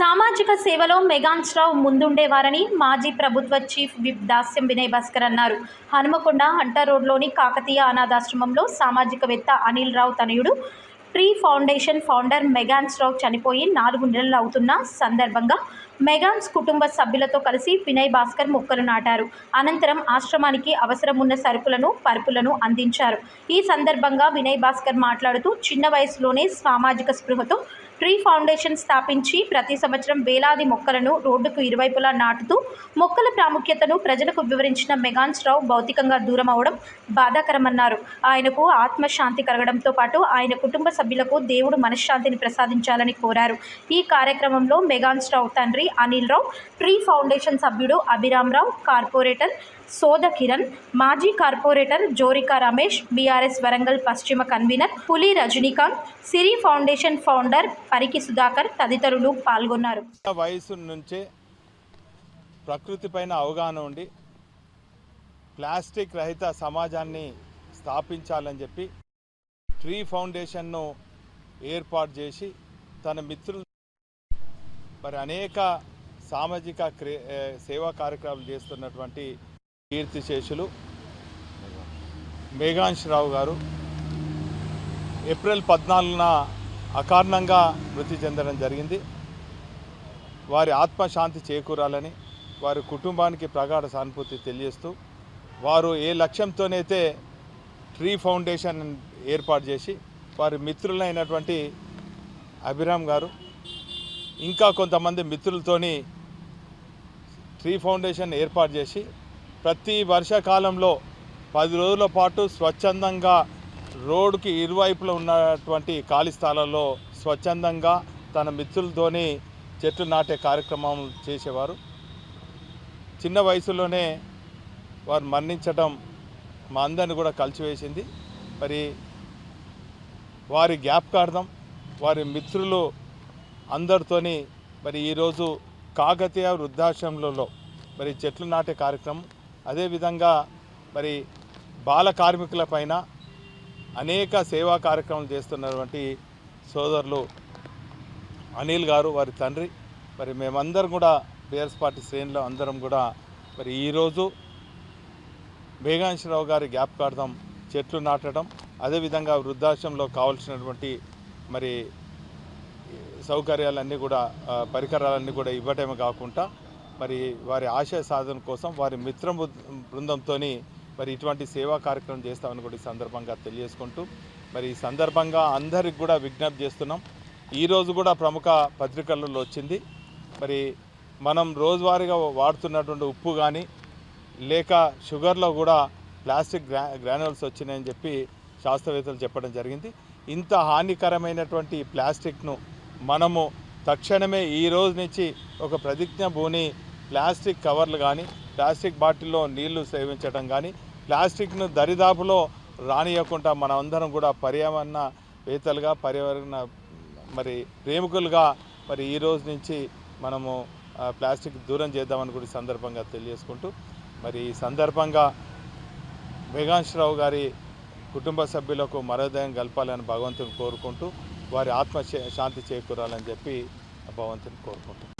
సామాజిక సేవలో మెగాన్స్ రావు ముందుండేవారని మాజీ ప్రభుత్వ చీఫ్ విప్ దాస్యం వినయ్ భాస్కర్ అన్నారు. హనుమకొండ హంటర్ రోడ్లోని కాకతీయ అనాథాశ్రమంలో సామాజికవేత్త అనిల్ రావు తనయుడు tree foundation founder Megans Rao చనిపోయి నాలుగు నెలలు అవుతున్న సందర్భంగా మెగాన్స్ కుటుంబ సభ్యులతో కలిసి వినయ్ భాస్కర్ మొక్కలు నాటారు. అనంతరం ఆశ్రమానికి అవసరం ఉన్న సరుకులను పరుపులను అందించారు. ఈ సందర్భంగా వినయ్ భాస్కర్ మాట్లాడుతూ చిన్న వయసులోనే సామాజిక స్పృహతో ట్రీ ఫౌండేషన్ స్థాపించి ప్రతి సంవత్సరం వేలాది మొక్కలను రోడ్డుకు ఇరువైపులా నాటుతూ మొక్కల ప్రాముఖ్యతను ప్రజలకు వివరించిన మెగాన్స్ రావు భౌతికంగా దూరం అవడం బాధాకరమన్నారు. ఆయనకు ఆత్మశాంతి కలగడంతో పాటు ఆయన కుటుంబ సభ్యులకు దేవుడు మనశ్శాంతిని ప్రసాదించాలని కోరారు. ఈ కార్యక్రమంలో మెగాన్స్ రావు తండ్రి అనిల్ రావు ట్రీ ఫౌండేషన్ సభ్యుడు అభిరామ్ రావు కార్పొరేటర్ సోద కిరణ్ మాజీ corporator Jorika Ramesh B R S Warangal పశ్చిమ convener Puli Rajinikanth Siri foundation founder Pariki Sudhakar తదితరులు పాల్గొన్నారు. వయసు నుంచే ప్రకృతి పైన అవగాహన ఉండి ప్లాస్టిక్ రహిత సమాజాన్ని స్థాపించాలని చెప్పి ట్రీ ఫౌండేషన్ను ఏర్పాటు చేసి తన మిత్రులు మరి అనేక సామాజిక క్రి సేవా కార్యక్రమాలు చేస్తున్నటువంటి కీర్తిశేషులు మేఘాంష్ రావు గారు. ఏప్రిల్ పద్నాలుగున అకారణంగా మృతి చెందడం జరిగింది. వారి ఆత్మశాంతి చేకూరాలని వారి కుటుంబానికి ప్రగాఢ సానుభూతి తెలియజేస్తూ వారు ఏ లక్ష్యంతోనైతే ట్రీ ఫౌండేషన్ ఏర్పాటు చేసి వారి మిత్రులైనటువంటి అభిరామ్ గారు ఇంకా కొంతమంది మిత్రులతోని ట్రీ ఫౌండేషన్ ఏర్పాటు చేసి ప్రతి వర్షాకాలంలో పది రోజుల పాటు స్వచ్ఛందంగా రోడ్డుకి ఇరువైపులో ఉన్నటువంటి ఖాళీ స్థలాల్లో స్వచ్ఛందంగా తన మిత్రులతోని చెట్లు నాటే కార్యక్రమం చేసేవారు. చిన్న వయసులోనే వారు మరణించడం మా అందరిని కూడా కలిసివేసింది. మరి వారి జ్ఞాపకార్థం వారి మిత్రులు అందరితోని మరి ఈరోజు కాకతీయ వృద్ధాశ్రమంలో మరి చెట్లు నాటే కార్యక్రమం అదేవిధంగా మరి బాల కార్మికుల పైన అనేక సేవా కార్యక్రమాలు చేస్తున్నటువంటి సోదరులు అనిల్ గారు వారి తండ్రి. మరి మేమందరం కూడా బీఆర్ఎస్ పార్టీ శ్రేణిలో అందరం కూడా మరి ఈరోజు మేఘాంశరావు గారి జ్ఞాపకార్థం చెట్లు నాటడం అదేవిధంగా వృద్ధాశ్రమంలో కావాల్సినటువంటి మరి సౌకర్యాలన్నీ కూడా పరికరాలన్నీ కూడా ఇవ్వటమే కాకుండా మరి వారి ఆశయ సాధన కోసం వారి మిత్ర బృందంతో మరి ఇటువంటి సేవా కార్యక్రమం చేస్తామని కూడా ఈ సందర్భంగా తెలియజేసుకుంటూ మరి ఈ సందర్భంగా అందరికి కూడా విజ్ఞప్తి చేస్తున్నాం. ఈరోజు కూడా ప్రముఖ పత్రికలలో వచ్చింది. మరి మనం రోజువారీగా వాడుతున్నటువంటి ఉప్పు కానీ లేక షుగర్లో కూడా ప్లాస్టిక్ గ్రా గ్రాన్యుల్స్ వచ్చినాయని చెప్పి శాస్త్రవేత్తలు చెప్పడం జరిగింది. ఇంత హానికరమైనటువంటి ప్లాస్టిక్ను మనము తక్షణమే ఈ రోజు నుంచి ఒక ప్రతిజ్ఞ భూని ప్లాస్టిక్ కవర్లు కానీ ప్లాస్టిక్ బాటిల్లో నీళ్ళు సేవించడం కానీ ప్లాస్టిక్ను దరిదాపులో రానియకుండా మన అందరం కూడా పర్యావరణ వేత్తలుగా పర్యావరణ మరి ప్రేమికులుగా మరి ఈ రోజు నుంచి మనము ప్లాస్టిక్ దూరం చేద్దామని కూడా సందర్భంగా తెలియజేసుకుంటూ మరి ఈ సందర్భంగా మేఘాంశరావు గారి కుటుంబ సభ్యులకు మరోదయం కలపాలని భగవంతుని కోరుకుంటూ వారి ఆత్మ శాంతి చేకూరాలని చెప్పి భగవంతుని కోరుకుంటున్నాను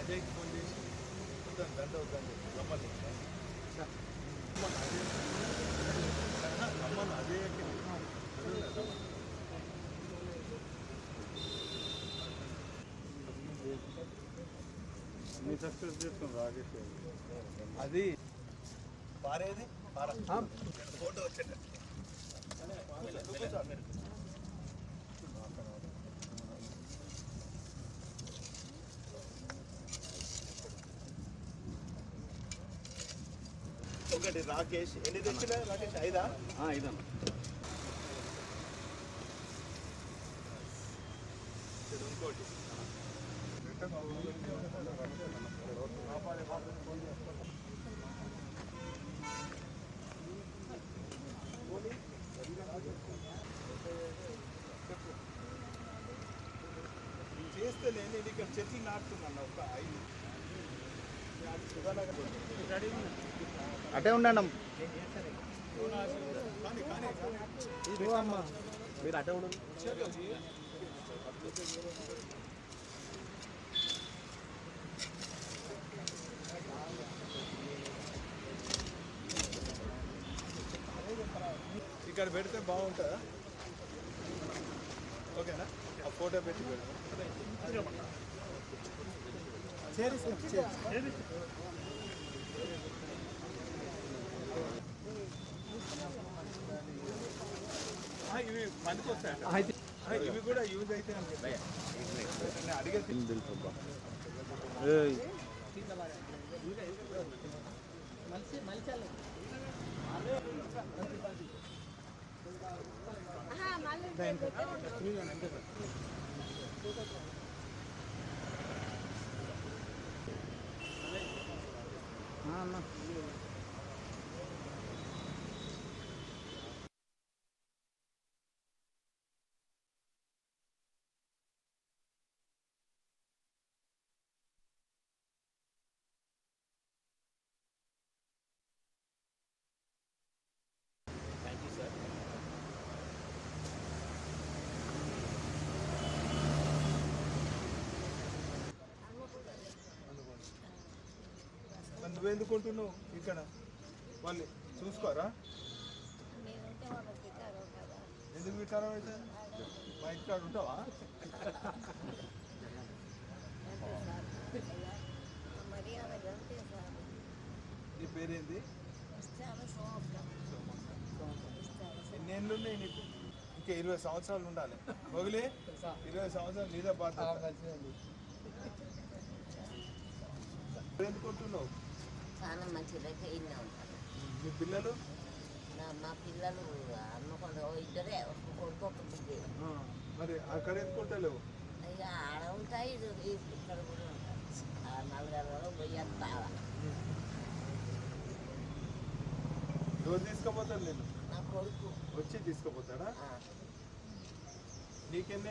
అజయ్కి ఫోన్ చేసి వద్దండి, దండ వద్దండి రమ్మని రమ్మని అజయ్ రమ్మని అజయ్కి రమ్మని అది పారేది ఫోటో వచ్చేట ఒకటి రాకేష్. ఎన్ని తెచ్చిన? రాకేష్ ఐదా? ఇదన్న ఇంకోటి. చేస్తే నేను ఇది ఇక్కడ చెట్లు నాటుతున్నాను ఒక ఐదు అటే ఉండండి కానీ కానీ అమ్మా. మీరు అటే ఉండండి ఇక్కడ పెడితే బాగుంటుందా? ఓకేనా? ఆ ఫోటో పెట్టి పెడదాం. ఆ, ఇవి పనికి వస్తాయంట. ఆ, ఇవి కూడా యూజ్ అయితే అడిగే మరి అన్న ఉంటున్నావు ఇక్కడ? వాళ్ళు చూసుకోరా ఎందుకు వికారం అయితే? మా ఇంటికాడ ఉంటావా? నీ పేరేంది? ఎన్నేళ్ళు ఉన్నాయి నీకు? ఇంకా ఇరవై సంవత్సరాలు ఉండాలి. మొగిలి ఇరవై సంవత్సరాలు నీదే బాధ్యత. ఎందుకు చాలా మంచిగా ఇన్నే ఉంటారు. మీ పిల్లలు? నా మా పిల్లలు అమ్మకుండా ఇద్దరే ఒక కొడుకు ఒక బిడ్డ మరి అక్కడ ఎందుకు ఉంటలేవు ఇక ఆడ ఉంటాయి ఇక్కడ కూడా ఉంటాయి. ఆ నలుగురు పోయి తావా ఎవరు తీసుకుపోతారు నేను నా కొడుకు. వచ్చి తీసుకుపోతాడా? నీకెన్ని